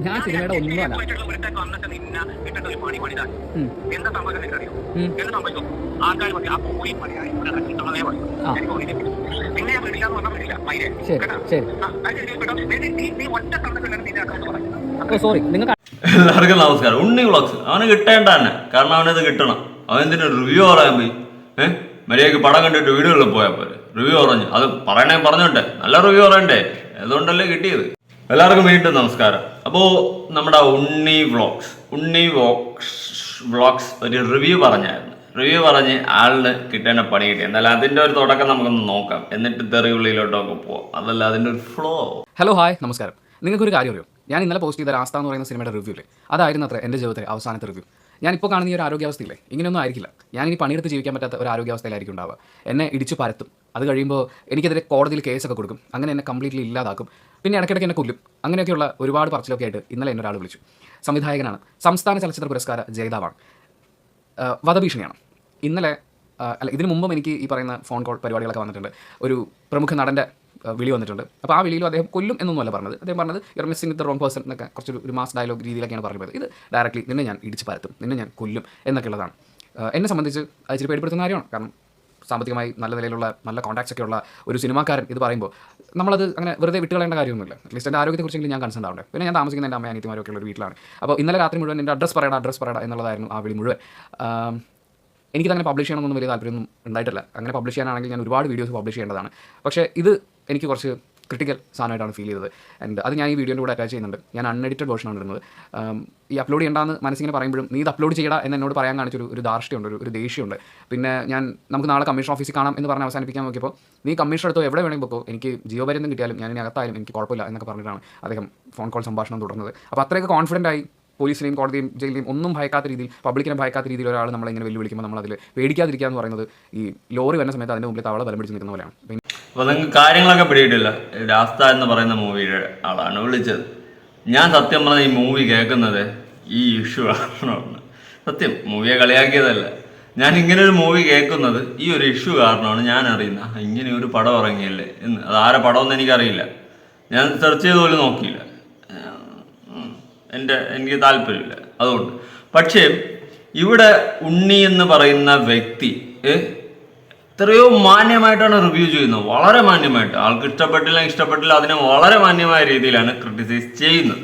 ഞാൻ സിനിമയുടെ ഒന്നുമല്ല. അല്ല എന്താ. എന്ത് ആൾക്കാർ ആ പോയി പിന്നെ ഞാൻ വിടില്ല എന്ന് പറഞ്ഞാൽ വിടില്ല മൈരെ. നീ- ഒറ്റ നിന്റെ അക്കൗണ്ട് സോറി നിങ്ങൾക്ക് എല്ലാവർക്കും നമസ്കാരം. ഉണ്ണി വ്ളോഗ്സ് അവന് കിട്ടേണ്ട തന്നെ. കാരണം അവനത് കിട്ടണം. അവൻ എന്തിനു റിവ്യൂ പറയാൻ പോയി? ഏഹ് മര്യാദയ്ക്ക് പടം കണ്ടിട്ട് വീടുകളിൽ പോയാൽ പോരെ. റിവ്യൂ പറഞ്ഞു. അത് പറയണേ പറഞ്ഞോട്ടെ. നല്ല റിവ്യൂ പറയണ്ടേ? അതുകൊണ്ടല്ലേ കിട്ടിയത്? എല്ലാവർക്കും വീണ്ടും നമസ്കാരം. അപ്പോൾ നമ്മുടെ Unni vlogs. Unni vlogs vlogs ഒരു റിവ്യൂ പറഞ്ഞായിരുന്നു. റിവ്യൂ പറഞ്ഞ് ആളിന് കിട്ടേണ്ട പണി കിട്ടി. എന്നാലും അതിന്റെ ഒരു തുടക്കം നമുക്കൊന്ന് നോക്കാം. എന്നിട്ട് തെറിയുള്ളിലോട്ടൊക്കെ പോവാം. അതല്ല അതിന്റെ ഒരു ഫ്ലോ ഹലോ ഹായ് നമസ്കാരം. നിങ്ങൾക്കൊരു കാര്യം അറിയോ? ഞാൻ ഇന്നലെ പോസ്റ്റ് ചെയ്ത രാസ്ത എന്ന് പറയുന്ന സിനിമയുടെ റിവ്യൂ അല്ലേ അതായിരുന്നു അത്ര എന്റെ ജീവിതത്തിലെ അവസാനത്തെ റിവ്യൂ ഞാനിപ്പോൾ കാണുന്ന ഈ ഒരു ആരോഗ്യാവസ്ഥയില്ലേ? ഇങ്ങനെയൊന്നും ആയിരിക്കില്ല. ഞാനിനി പണിയെടുത്ത് ജീവിക്കാൻ പറ്റാത്ത ഒരു ആരോഗ്യാവസ്ഥയിലായിരിക്കും ഉണ്ടാവുക. എന്നെ ഇടിച്ചു പരത്തും. അത് കഴിയുമ്പോൾ എനിക്കെതിരെ കോടതിയിൽ കേസൊക്കെ കൊടുക്കും. അങ്ങനെ എന്നെ കംപ്ലീറ്റ്ലി ഇല്ലാതാക്കും. പിന്നെ ഇടയ്ക്കിടയ്ക്ക് എന്നെ കൊല്ലും. അങ്ങനെയൊക്കെയുള്ള ഒരുപാട് പറച്ചിലൊക്കെ ആയിട്ട് ഇന്നലെ എന്നെ ഒരാൾ വിളിച്ചു. സംവിധായകനാണ്. സംസ്ഥാന ചലച്ചിത്ര പുരസ്കാര ജേതാവാണ്. വധഭീഷണിയാണ്. ഇന്നലെ അല്ല ഇതിനു മുമ്പും എനിക്ക് ഈ പറയുന്ന ഫോൺ കോൾ പരിപാടികളൊക്കെ വന്നിട്ടുണ്ട്. ഒരു പ്രമുഖ നടന്റെ വിളി വന്നിട്ടുണ്ട്. അപ്പോൾ ആ വിളിയിലും അദ്ദേഹം കൊല്ലും എന്നൊന്നുമല്ല പറഞ്ഞത്. അദ്ദേഹം പറഞ്ഞത് you're missing with wrong person എന്നൊക്കെ കുറച്ചൊരു ഒരു മാസ് ഡയലോഗ് രീതിയിലൊക്കെയാണ് പറയുന്നത് ഇത് ഡയറക്ട്ലി നിന്നെ ഞാൻ ഇടിച്ച് പരത്തും നിന്നെ ഞാൻ കൊല്ലും എന്നൊക്കെ ഉള്ളതാണ് എന്നെ സംബന്ധിച്ച് അത് ഇച്ചിരി പേടിപ്പെടുത്തുന്ന കാര്യമാണ്. കാരണം സാമ്പത്തികമായി നല്ല നിലയിലുള്ള നല്ല കോൺടാക്ട്സ് ഒക്കെ ഉള്ള ഒരു സിനിമാക്കാരൻ ഇത് പറയുമ്പോൾ നമ്മളത് അങ്ങനെ വെറുതെ വിട്ടുകളേണ്ട കാര്യമൊന്നുമില്ല. അറ്റ്ലീസ്റ്റ് എന്റെ ആരോഗ്യത്തെക്കുറിച്ച് ഞാൻ കൺസേൺ ആവണ്ടേ. പിന്നെ ഞാൻ താമസിക്കുന്ന എന്റെ അമ്മ അനിയത്തിമാരൊക്കെ ഉള്ള ഒരു വീട്ടിലാണ്. അപ്പോൾ ഇന്നലെ രാത്രി മുഴുവൻ എന്റെ അഡ്രസ്സ് പറയണം അഡ്രസ്സ് പറയണം എന്നുള്ളതായിരുന്നു ആ വിളി മുഴുവൻ. എനിക്കതങ്ങനെ പബ്ലിഷ് ചെയ്യണമെന്നൊന്നും വലിയ താല്പര്യമൊന്നും ഉണ്ടായിട്ടില്ല. അങ്ങനെ പബ്ലിഷ് ചെയ്യാനാണെങ്കിൽ ഞാൻ ഒരുപാട് വീഡിയോസ് പബ്ലിഷ് ചെയ്യേണ്ടതാണ്. പക്ഷേ ഇത് എനിക്ക് കുറച്ച് ക്രിട്ടിക്കൽ സാധനമായിട്ടാണ് ഫീൽ ചെയ്തത്. ആൻഡ് അത് ഞാൻ ഈ വീഡിയോന്റെ കൂടെ അറ്റാച്ച് ചെയ്യുന്നുണ്ട്. ഞാൻ അൺഎഡിറ്റഡ് വേർഷനാണ് ഇടുന്നത്. ഈ അപ്ലോഡ് ചെയ്യേണ്ടെന്ന് മനസ്സിങ്ങനെ പറയുമ്പോഴും നീ ഇത് അപ്ലോഡ് ചെയ്യടാ എന്ന് എന്നോട് പറയാൻ കാണിച്ചൊരു ഒരു ദാർഷ്ട്യമുണ്ട് ഒരു ഒരു ദേഷ്യമുണ്ട്. പിന്നെ ഞാൻ നമുക്ക് നാളെ കമ്മീഷൻ ഓഫീസിൽ കാണാം എന്ന് പറഞ്ഞ് അവസാനിപ്പിക്കാൻ നോക്കിയപ്പോൾ നീ കമ്മീഷൻ എടുത്തോ എവിടെ വേണമെങ്കിൽ പോക്കോ എനിക്ക് ജിയോ പര്യന്തം കിട്ടിയാലും ഞാൻ ഇനി അകത്തായാലും എനിക്ക് കുഴപ്പമില്ല എന്നൊക്കെ പറഞ്ഞിട്ടാണ് അദ്ദേഹം ഫോൺ കോൾ സംഭാഷണം തുടർന്നത്. അപ്പോൾ അത്രയൊക്കെ കോൺഫിഡന്റ് ആയി പോലീസിനെയും കോടതിയും ജയിലിനെയും ഒന്നും ഭയക്കാത്ത രീതിയിൽ പബ്ലിക്കിനെ ഭയക്കാത്ത രീതിയിൽ ഒരാൾ നമ്മളെ ഇങ്ങനെ വെല്ലുവിളിക്കുമ്പോൾ നമ്മൾ അതിൽ പേടിക്കാതിരിക്കുക എന്ന് പറയുന്നത് ഈ ലോറി വരുന്ന സമയത്ത് അതിന്റെ മുമ്പിൽ തവള ബലം പിടിച്ച് നിൽക്കുന്ന പോലെയാണ്. അപ്പം നിങ്ങൾക്ക് കാര്യങ്ങളൊക്കെ പിടിയിട്ടില്ല രാസ്ത എന്ന് പറയുന്ന മൂവിയുടെ ആളാണ് വിളിച്ചത്. ഞാൻ സത്യം പറഞ്ഞ ഈ മൂവി കേൾക്കുന്നത് ഈ ഇഷ്യൂ കാരണമാണ് സത്യം മൂവിയെ കളിയാക്കിയതല്ല. ഞാൻ ഇങ്ങനെ ഒരു മൂവി കേൾക്കുന്നത് ഈ ഒരു ഇഷ്യൂ കാരണമാണ് ഞാൻ അറിയുന്നത്. ഇങ്ങനെ ഒരു പടം ഇറങ്ങിയല്ലേ എന്ന്. അത് ആരെ പടമെന്ന് എനിക്കറിയില്ല. ഞാൻ സെർച്ച് ചെയ്ത് പോലും നോക്കിയില്ല. എന്റെ എനിക്ക് താല്പര്യമില്ല. അതുകൊണ്ട്. പക്ഷേ ഇവിടെ ഉണ്ണി എന്ന് പറയുന്ന വ്യക്തി എത്രയോ മാന്യമായിട്ടാണ് റിവ്യൂ ചെയ്യുന്നത്. വളരെ മാന്യമായിട്ട്. ആൾക്ക് ഇഷ്ടപ്പെട്ടില്ല ഇഷ്ടപ്പെട്ടില്ല അതിനെ വളരെ മാന്യമായ രീതിയിലാണ് ക്രിട്ടിസൈസ് ചെയ്യുന്നത്.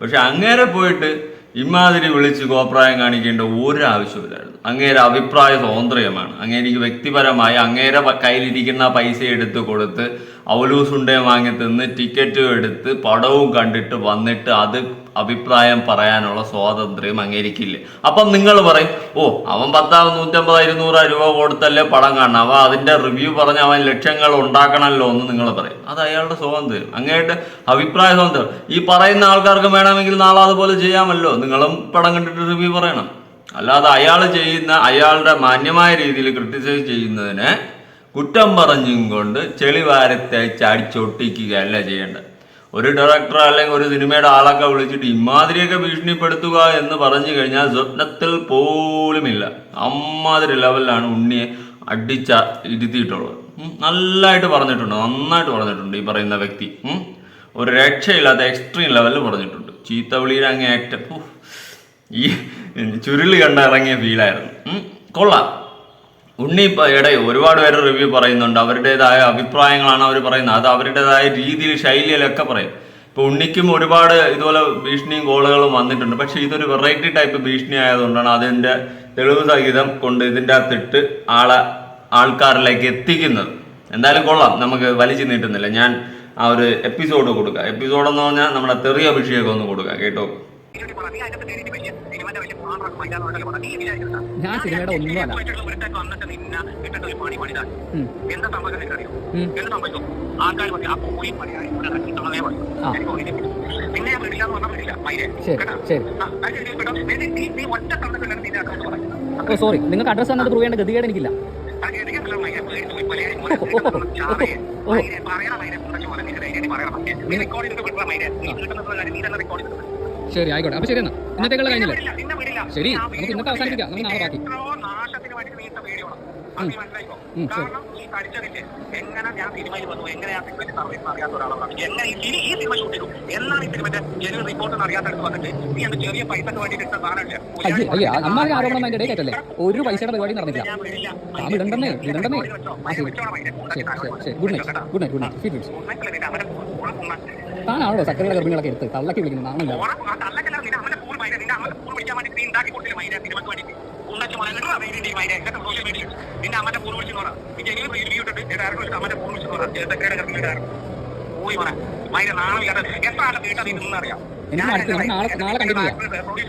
പക്ഷെ അങ്ങനെ പോയിട്ട് ഇമാതിരി വിളിച്ച് കോപ്രായം കാണിക്കേണ്ട ഒരു ആവശ്യമില്ലായിരുന്നു അങ്ങേരെ അഭിപ്രായ സ്വാതന്ത്ര്യമാണ്. അങ്ങേരിക്ക് വ്യക്തിപരമായി അങ്ങേരെ കയ്യിലിരിക്കുന്ന പൈസ എടുത്ത് കൊടുത്ത് അവലൂസുണ്ടയും വാങ്ങി തിന്ന് ടിക്കറ്റും എടുത്ത് പടവും കണ്ടിട്ട് വന്നിട്ട് അത് അഭിപ്രായം പറയാനുള്ള സ്വാതന്ത്ര്യം അങ്ങേരിക്കില്ലേ? അപ്പം നിങ്ങൾ പറയും ഓ അവൻ പത്താം നൂറ്റമ്പത് ഇരുന്നൂറ് രൂപ കൊടുത്തല്ലേ പടം കാണണം അവ അതിന്റെ റിവ്യൂ പറഞ്ഞ് അവൻ ലക്ഷ്യങ്ങൾ ഉണ്ടാക്കണമല്ലോ എന്ന് നിങ്ങൾ പറയും. അത് അയാളുടെ സ്വാതന്ത്ര്യം. അങ്ങേരുടെ അഭിപ്രായ സ്വാതന്ത്ര്യം. ഈ പറയുന്ന ആൾക്കാർക്ക് വേണമെങ്കിൽ നാളെ അതുപോലെ ചെയ്യാമല്ലോ. നിങ്ങളും പടം കണ്ടിട്ട് റിവ്യൂ പറയണം. അല്ലാതെ അയാൾ ചെയ്യുന്ന അയാളുടെ മാന്യമായ രീതിയിൽ ക്രിട്ടിസൈസ് ചെയ്യുന്നതിനെ കുറ്റം പറഞ്ഞും കൊണ്ട് ചെളി വാരത്തേച്ച് അടിച്ചൊട്ടിക്കുകയല്ല ചെയ്യേണ്ടത്. ഒരു ഡയറക്ടർ അല്ലെങ്കിൽ ഒരു സിനിമയുടെ ആളൊക്കെ വിളിച്ചിട്ട് ഇമാതിരിയൊക്കെ ഭീഷണിപ്പെടുത്തുക എന്ന് പറഞ്ഞു കഴിഞ്ഞാൽ സ്വപ്നത്തിൽ പോലുമില്ല. അമ്മാതിരി ലെവലിലാണ് ഉണ്ണിയെ അടിച്ച ഇരുത്തിയിട്ടുള്ളത്. നല്ലതായിട്ട് പറഞ്ഞിട്ടുണ്ട് നന്നായിട്ട് പറഞ്ഞിട്ടുണ്ട് ഈ പറയുന്ന വ്യക്തി. ഒരു രക്ഷയില്ലാത്ത എക്സ്ട്രീം ലെവലിൽ പറഞ്ഞിട്ടുണ്ട്. ചീത്ത വിളിയുടെ അങ്ങേ ഈ ചുരുളി കണ്ടിറങ്ങിയ ഫീലായിരുന്നു കൊള്ളാം. ഉണ്ണി ഇടയിൽ ഒരുപാട് പേര് റിവ്യൂ പറയുന്നുണ്ട്. അവരുടേതായ അഭിപ്രായങ്ങളാണ് അവർ പറയുന്നത്. അത് അവരുടേതായ രീതിയിൽ ശൈലിയിലൊക്കെ പറയും. ഇപ്പൊ ഉണ്ണിക്കും ഒരുപാട് ഇതുപോലെ ഭീഷണിയും കോളുകളും വന്നിട്ടുണ്ട്. പക്ഷെ ഇതൊരു വെറൈറ്റി ടൈപ്പ് ഭീഷണി ആയതുകൊണ്ടാണ് അതിന്റെ തെളിവ് സഹിതം കൊണ്ട് ഇതിന്റെ അകത്തിട്ട് ആളെ ആൾക്കാരിലേക്ക് എത്തിക്കുന്നത്. എന്തായാലും കൊള്ളാം. നമുക്ക് വലിച്ചു നീട്ടുന്നില്ല. ഞാൻ ആ ഒരു എപ്പിസോഡ് കൊടുക്കുക എപ്പിസോഡ് എന്ന് പറഞ്ഞാൽ നമ്മുടെ തെറിയ അഭിഷേകം ഒന്ന് കൊടുക്കാം. കേട്ടോ? ഞാൻ സിനിമയുടെ ഒന്നുമല്ല. ഓ സോറി നിങ്ങൾക്ക് അഡ്രസ് തന്നത് പ്രൂവ് ചെയ്യേണ്ട ഗതികേട് എനിക്കില്ല. ഓ. ശരി ആയിക്കോട്ടെ. അപ്പൊ ശരി എന്നാ. ഇന്നത്തേക്കുള്ള കഴിഞ്ഞില്ലേ. ശരി, നമുക്ക് ഇന്നത്തെ അവസാനിപ്പിക്കാം. നമുക്ക് നാളെ ബാക്കി. കാരണം ഈ പഠിച്ചതിന്റെ എങ്ങനെ ഞാൻ സിനിമയിൽ വന്നു? എങ്ങനെ ആ സിനിമയിൽ സർവീസ് അറിയാത്ത ഒരാളാണ്? എങ്ങനെ ഈ സിനി- ഈ സിനിമ ഷൂട്ട് ചെയ്തു? എന്നാണ് ഈ സിനിമന്റെ ജനുവൻ റിപ്പോർട്ട് അറിയാത്തടുത്ത് വന്നിട്ട് നീ എന്റെ ചെറിയ പൈസക്ക് വേണ്ടിയിട്ട് ഇട്ട സാധനമില്ല? ഒരു പൈസയുടെ പരിപാടി നടന്നില്ല good night good night good night താനാണല്ലോ സക്കറിയുടെ ഗർഭിണികളൊക്കെ എടുത്ത് തള്ളക്കി വിളിക്കുന്നത്? നാണല്ല നിന്റെ അമ്മന്റെ അമ്മന്റെ പോയി പറ. മൈന നാണമില്ലാതെ എത്ര ആളുടെ വീട്ടിൽ നിന്നറിയാം? എനിക്ക് മനസ്സിലായി. നാളെ- നാളെ കണ്ടിന്യൂ ചെയ്യാം.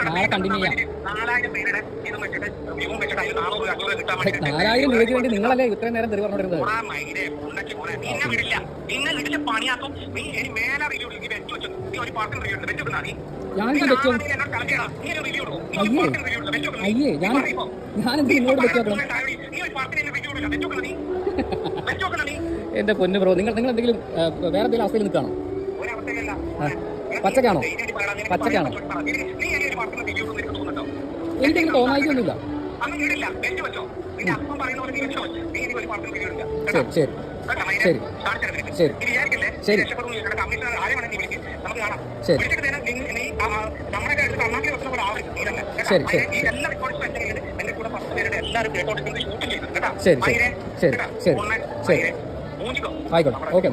നാളെ കണ്ടിന്യൂ ചെയ്യാം. നാലായിരം രൂപയ്ക്ക് വേണ്ടി നിങ്ങളല്ലേ ഇത്രയും നേരം തെറി പറഞ്ഞിരുന്നത് ഞാൻ വെച്ച് അയ്യേ. അയ്യേ ഞാൻ പറയുമ്പോ. ഞാനെന്ത് നീ നിങ്ങളോട് ഇപ്പൊ വെച്ചു പറയുന്നത് താഴെ. നീ ഒരു പാർട്ടിന് എന്നെ review ഇടില്ല. വെച്ച് വെക്കണം നീ. വെച്ച് വെക്കണം നീ. എന്റെ പൊന്നു ബ്രോ നിങ്ങൾ നിങ്ങൾ എന്തെങ്കിലും വേറെ എന്തെങ്കിലും അവസ്ഥയിൽ നിൽക്കുകയാണോ. പച്ചക്കാണോ? പച്ചക്കാണോ? എനിക്കങ്ങനെ തോന്നായിക്കൊന്നുമില്ല. ശരി ശരി. ശരി. ശരി. ശരി. ശരി. ശരി, ശരി. ശരി, ശരി. ശരി? ശരി. ആയിക്കോട്ടെ. ഓക്കെ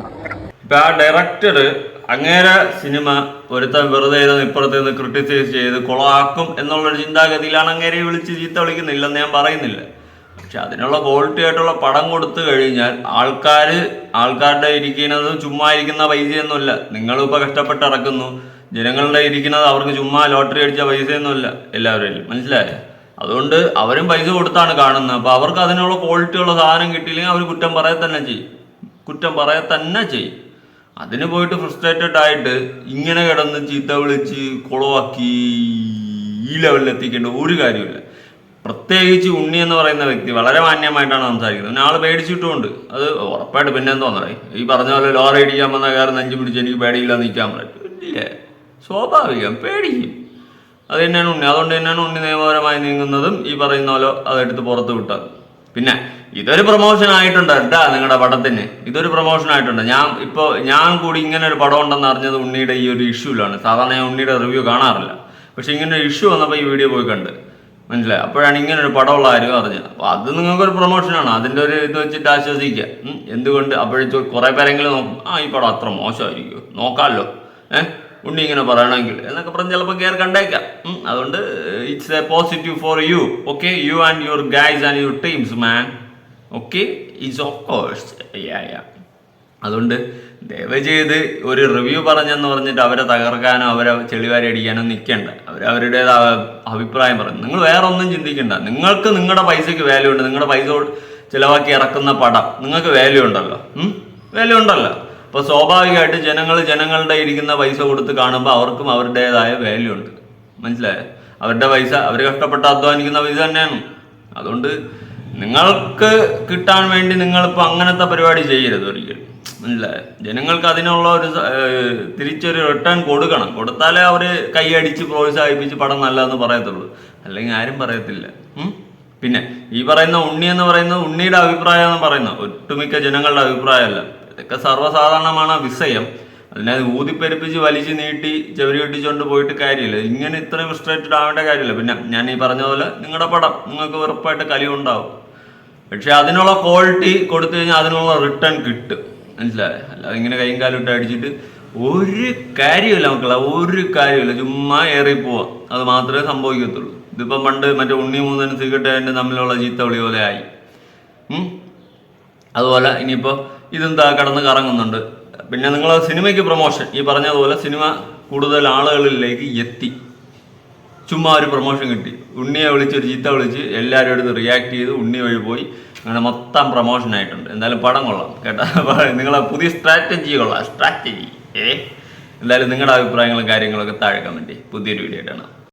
ആ ഡയറക്ടർ അങ്ങേരെ സിനിമ ഒരുത്തൻ വെറുതെ ഇപ്പുറത്ത് നിന്ന് ക്രിട്ടിസൈസ് ചെയ്ത് കുളമാക്കും എന്നുള്ളൊരു ചിന്താഗതിയിലാണ് അങ്ങേരെ വിളിച്ച് ചീത്ത വിളിക്കുന്നില്ലെന്ന് ഞാൻ പറയുന്നില്ല. പക്ഷെ അതിനുള്ള ക്വാളിറ്റി ആയിട്ടുള്ള പടം കൊടുത്തു കഴിഞ്ഞാൽ ആൾക്കാർ ആൾക്കാരുടെ ഇരിക്കുന്നത് ചുമ്മാ ഇരിക്കുന്ന പൈസയൊന്നുമില്ല. നിങ്ങളിപ്പോൾ കഷ്ടപ്പെട്ട് ഇറക്കുന്നു. ജനങ്ങളുടെ ഇരിക്കുന്നത് അവർക്ക് ചുമ്മാ ലോട്ടറി അടിച്ച പൈസയൊന്നുമില്ല. എല്ലാവരും മനസ്സിലായോ? അതുകൊണ്ട് അവരും പൈസ കൊടുത്താണ് കാണുന്നത്. അപ്പോൾ അവർക്ക് അതിനുള്ള ക്വാളിറ്റിയുള്ള സാധനം കിട്ടിയില്ലെങ്കിൽ അവർ കുറ്റം പറയാൻ തന്നെ ചെയ്യും. കുറ്റം പറയാൻ തന്നെ ചെയ്യും. അതിന് പോയിട്ട് ഫ്രസ്ട്രേറ്റഡ് ആയിട്ട് ഇങ്ങനെ കിടന്ന് ചീത്ത വിളിച്ച് കുളവാക്കി ഈ ലെവലിൽ എത്തിക്കേണ്ട ഒരു കാര്യമില്ല പ്രത്യേകിച്ച് ഉണ്ണി എന്ന് പറയുന്ന വ്യക്തി വളരെ മാന്യമായിട്ടാണ് സംസാരിക്കുന്നത്. പിന്നെ ആൾ പേടിച്ചിട്ടുമുണ്ട്. അത് ഉറപ്പായിട്ട് പിന്നെ എന്തോന്നറിയ ഈ പറഞ്ഞ പോലെ ലോറി ഇടിക്കാൻ വന്ന കാരണം നെഞ്ചു പിടിച്ച് എനിക്ക് പേടിയില്ല നിൽക്കാൻ പറ്റും ഇല്ലേ? സ്വാഭാവികം. പേടിക്കും. അത് തന്നെയാണ് ഉണ്ണി. അതുകൊണ്ട് തന്നെയാണ് ഉണ്ണി നിയമപരമായി നീങ്ങുന്നതും ഈ പറയുന്ന പോലെ അതെടുത്ത് പുറത്ത് വിട്ടത്. പിന്നെ ഇതൊരു പ്രൊമോഷൻ ആയിട്ടുണ്ട് കേട്ടാ നിങ്ങളുടെ പടത്തിന്. ഇതൊരു പ്രൊമോഷൻ ആയിട്ടുണ്ട്. ഞാൻ ഇപ്പോൾ ഞാൻ കൂടി ഇങ്ങനെ ഒരു പടം ഉണ്ടെന്ന് അറിഞ്ഞത് ഉണ്ണിയുടെ ഈ ഒരു ഇഷ്യൂലാണ് സാധാരണ ഞാൻ ഉണ്ണിയുടെ റിവ്യൂ കാണാറില്ല. പക്ഷെ ഇങ്ങനെ ഒരു ഇഷ്യൂ വന്നപ്പോൾ ഈ വീഡിയോ പോയി കണ്ട്. മനസ്സിലായി? അപ്പോഴാണ് ഇങ്ങനെ ഒരു പടമുള്ള ആരും അറിഞ്ഞത്. അപ്പോൾ അത് നിങ്ങൾക്കൊരു പ്രൊമോഷനാണ് അതിന്റെ ഒരു ഇത് വെച്ചിട്ട് ആശ്വസിക്കുക എന്തുകൊണ്ട്? അപ്പോഴേക്കും കുറേ പേരെങ്കിലും നോക്കും. ആ ഈ പടം അത്ര മോശമായിരിക്കുമോ നോക്കാമല്ലോ ഏഹ് ഉണ്ണി ഇങ്ങനെ പറയണമെങ്കിൽ. എന്നൊക്കെ പറഞ്ഞ് ചിലപ്പോൾ കയറി കണ്ടേക്കാം. അതുകൊണ്ട് it's a positive for you okay you and your guys and your teams man okay is of course അതുകൊണ്ട് ദയവ് ചെയ്ത് ഒരു റിവ്യൂ പറഞ്ഞെന്ന് പറഞ്ഞിട്ട് അവരെ തകർക്കാനോ അവരെ ചെളിവാരി അടിക്കാനോ നിൽക്കേണ്ട അവർ അവരുടേത് അഭിപ്രായം പറഞ്ഞു നിങ്ങൾ വേറെ ഒന്നും ചിന്തിക്കണ്ട. നിങ്ങൾക്ക് നിങ്ങളുടെ പൈസയ്ക്ക് വാല്യൂ ഉണ്ട്. നിങ്ങളുടെ പൈസ ചിലവാക്കി ഇറക്കുന്ന പടം നിങ്ങൾക്ക് വാല്യൂ ഉണ്ടല്ലോ. വാല്യൂ ഉണ്ടല്ലോ. അപ്പോൾ സ്വാഭാവികമായിട്ട് ജനങ്ങൾ ജനങ്ങളുടെ ഇരിക്കുന്ന പൈസ കൊടുത്ത് കാണുമ്പോൾ അവർക്കും അവരുടേതായ വാല്യൂ ഉണ്ട്. മനസ്സിലായോ? അവരുടെ പൈസ അവർ കഷ്ടപ്പെട്ട് അധ്വാനിക്കുന്ന പൈസ തന്നെയാണ്. അതുകൊണ്ട് നിങ്ങൾക്ക് കിട്ടാൻ വേണ്ടി നിങ്ങളിപ്പോൾ അങ്ങനത്തെ പരിപാടി ചെയ്യരുത് ഒരിക്കലും. മനസ്സിലായോ? ജനങ്ങൾക്ക് അതിനുള്ള ഒരു തിരിച്ചൊരു റിട്ടേൺ കൊടുക്കണം. കൊടുത്താലേ അവർ കൈയടിച്ച് പ്രോത്സാഹിപ്പിച്ച് പടം നല്ലതെന്ന് പറയത്തുള്ളൂ. അല്ലെങ്കിൽ ആരും പറയത്തില്ല. പിന്നെ ഈ പറയുന്ന ഉണ്ണി എന്ന് പറയുന്നത് ഉണ്ണിയുടെ അഭിപ്രായം എന്ന് പറയുന്നത്. ഒട്ടുമിക്ക ജനങ്ങളുടെ അഭിപ്രായമല്ല. ഇതൊക്കെ സർവസാധാരണമാണ് വിഷയം. അതിനെ ഊതിപ്പെരുപ്പിച്ച് വലിച്ചു നീട്ടി ചെവരി കെട്ടിച്ചുകൊണ്ട് പോയിട്ട് കാര്യമില്ല. ഇങ്ങനെ ഇത്രയും ഫ്രസ്ട്രേറ്റഡ് ആവേണ്ട കാര്യമില്ല. പിന്നെ ഞാൻ ഈ പറഞ്ഞ പോലെ നിങ്ങളുടെ പടം നിങ്ങൾക്ക് ഉറപ്പായിട്ട് കലിയുണ്ടാവും. പക്ഷെ അതിനുള്ള ക്വാളിറ്റി കൊടുത്തു കഴിഞ്ഞാൽ അതിനുള്ള റിട്ടേൺ കിട്ടും. മനസ്സിലായേ? അല്ല ഇങ്ങനെ കൈയും കാലും ഇട്ട് അടിച്ചിട്ട് ഒരു കാര്യമില്ല മക്കളെ ഒരു കാര്യമില്ല ചുമ്മാ ഏറി പോവാം. അത് മാത്രമേ സംഭവിക്കത്തുള്ളൂ. ഇതിപ്പം പണ്ട് മറ്റേ ഉണ്ണി മൂന്നനും സിഗട്ടേന്റെ തമ്മിലുള്ള ചീത്ത വിളി പോലെ ആയി? അതുപോലെ ഇനിയിപ്പോൾ ഇതെന്താ കടന്ന് കറങ്ങുന്നുണ്ട്. പിന്നെ നിങ്ങൾ സിനിമയ്ക്ക് പ്രൊമോഷൻ ഈ പറഞ്ഞതുപോലെ സിനിമ കൂടുതൽ ആളുകളിലേക്ക് എത്തി. ചുമ്മാ ഒരു പ്രൊമോഷൻ കിട്ടി. ഉണ്ണിയെ വിളിച്ച് ഒരു ചീത്ത വിളിച്ച് എല്ലാവരും അടുത്ത് റിയാക്ട് ചെയ്ത് ഉണ്ണി വഴി പോയി. അങ്ങനെ മൊത്തം പ്രൊമോഷൻ ആയിട്ടുണ്ട്. എന്തായാലും പടം കൊള്ളാം. കേട്ടാ? നിങ്ങളെ പുതിയ സ്ട്രാറ്റജി കൊള്ളാം. സ്ട്രാറ്റജി ഏ? എന്തായാലും നിങ്ങളുടെ അഭിപ്രായങ്ങളും കാര്യങ്ങളൊക്കെ താഴെ കമന്റ് പുതിയൊരു വീഡിയോ ആയിട്ടാണ്